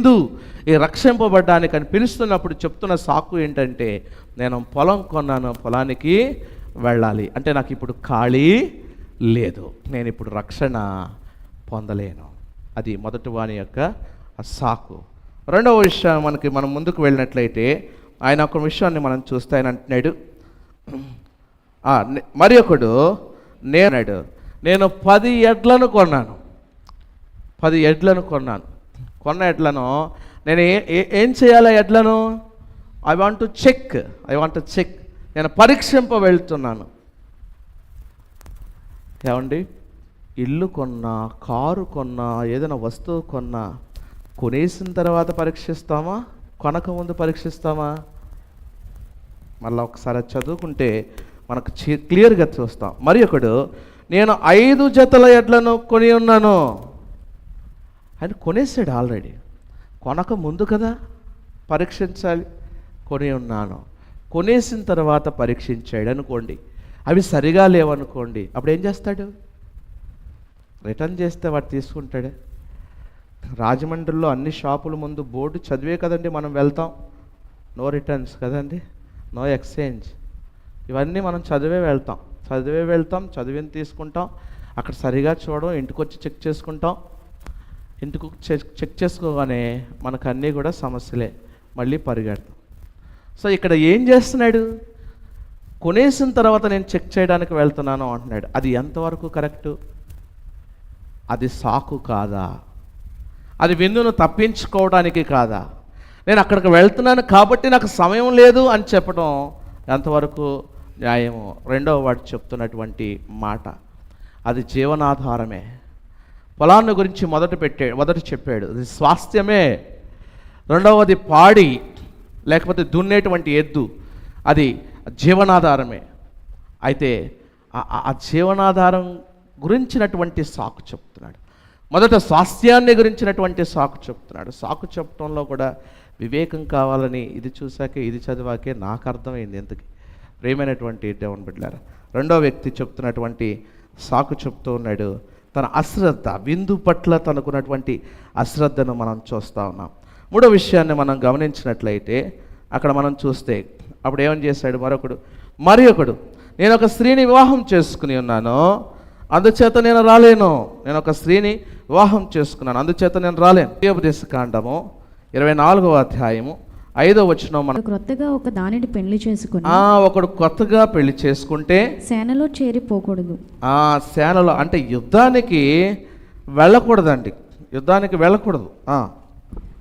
విందు ఈ రక్షింపబడ్డానికి అని పిలుస్తున్నప్పుడు చెప్తున్న సాకు ఏంటంటే నేను పొలం కొన్నాను పొలానికి వెళ్ళాలి. అంటే నాకు ఇప్పుడు ఖాళీ లేదు. నేను ఇప్పుడు రక్షణ పొందలేను. అది మొదటి వాని యొక్క సాకు. రెండవ విషయం మనకి మనం ముందుకు వెళ్ళినట్లయితే ఆయన ఒక విషయాన్ని మనం చూస్తే ఆయన అంటున్నాడు. మరి ఒకడు నేనాడు. నేను పది ఎడ్లను కొన్నాను. పది ఎడ్లను కొన్నాను. కొన్న ఎడ్లను. నేను ఏ- ఏం చేయాలి ఆ ఎడ్లను? I want to check I want to check నేను పరీక్షింప వెళ్తున్నాను. ఏమండి? ఇల్లు కొన్నా కారు కొన్నా ఏదైనా వస్తువు కొన్నా కొనేసిన తర్వాత పరీక్షిస్తామా? కొనకముందు పరీక్షిస్తామా? మళ్ళీ ఒకసారి చదువుకుంటే మనకు క్లియర్గా చూస్తాం. మరి ఒకడు నేను ఐదు జతల ఎడ్లను కొని ఉన్నాను. ఆయన కొనేసాడు ఆల్రెడీ. కొనక ముందు కదా పరీక్షించాలి? కొని ఉన్నాను. కొనేసిన తర్వాత పరీక్షించాడు అనుకోండి. అవి సరిగా లేవనుకోండి. అప్పుడు ఏం చేస్తాడు? రిటర్న్ చేస్తే వాడు తీసుకుంటాడే. రాజమండ్రిలో అన్ని షాపుల ముందు బోర్డు చదివే కదండి మనం వెళ్తాం. నో రిటర్న్స్ కదండి? No exchange. ఇవన్నీ మనం చదివే వెళ్తాం. చదివే వెళ్తాం చదివిని తీసుకుంటాం. అక్కడ సరిగా చూడడం ఇంటికి వచ్చి చెక్ చేసుకుంటాం. ఇందుకు చెక్ చెక్ చేసుకోగానే మనకు అన్నీ కూడా సమస్యలే మళ్ళీ పరిగెడతాం. సో ఇక్కడ ఏం చేస్తున్నాడు? కొనేసిన తర్వాత నేను చెక్ చేయడానికి వెళ్తున్నాను అంటున్నాడు. అది ఎంతవరకు కరెక్టు? అది సాకు కాదా? అది విందును తప్పించుకోవడానికి కాదా? నేను అక్కడికి వెళ్తున్నాను కాబట్టి నాకు సమయం లేదు అని చెప్పడం ఎంతవరకు న్యాయము? రెండవ వాడు చెప్తున్నటువంటి మాట. అది జీవనాధారమే. పొలాన్ని గురించి మొదట పెట్టాడు మొదట చెప్పాడు. అది స్వాస్థ్యమే. రెండవది పాడి లేకపోతే దున్నేటువంటి ఎద్దు అది జీవనాధారమే. అయితే ఆ- ఆ జీవనాధారం గురించినటువంటి సాకు చెప్తున్నాడు. మొదట స్వాస్థ్యాన్ని గురించినటువంటి సాకు చెప్తున్నాడు. సాకు చెప్పడంలో కూడా వివేకం కావాలని ఇది చూశాకే ఇది చదివాకే నాకు అర్థమైంది ఎందుకు ప్రేమైనటువంటి దేవుని బిడ్డారు రెండో వ్యక్తి చెప్తున్నటువంటి సాకు చెప్తూ ఉన్నాడు. తన అశ్రద్ధ విందు పట్ల తనకున్నటువంటి అశ్రద్ధను మనం చూస్తూ ఉన్నాం. మూడో విషయాన్ని మనం గమనించినట్లయితే అక్కడ మనం చూస్తే అప్పుడు ఏమని చేశాడు మరొకడు? మరి ఒకడు నేను ఒక స్త్రీని వివాహం చేసుకుని ఉన్నాను అందుచేత నేను రాలేను. నేను ఒక స్త్రీని వివాహం చేసుకున్నాను అందుచేత నేను రాలేను. ఉపదేశ కాండము ఇరవై నాలుగవ అధ్యాయము ఐదో వచనం మనం క్రొత్తగా ఒక దానిని పెళ్ళి చేసుకుని ఆ ఒకడు కొత్తగా పెళ్ళి చేసుకుంటే సేనలో చేరిపోకూడదు. ఆ సేనలో అంటే యుద్ధానికి వెళ్ళకూడదండి. యుద్ధానికి వెళ్ళకూడదు. ఆ.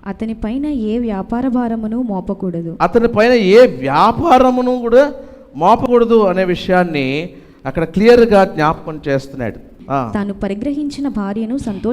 అతని పైన ఏ వ్యాపార భారమును మోపకూడదు? అతని పైన ఏ వ్యాపారమును కూడా మోపకూడదు అనే విషయాన్ని అక్కడ క్లియర్గా జ్ఞాపకం చేస్తున్నాడు. తాను పరిగ్రహించిన భార్యను సంతోష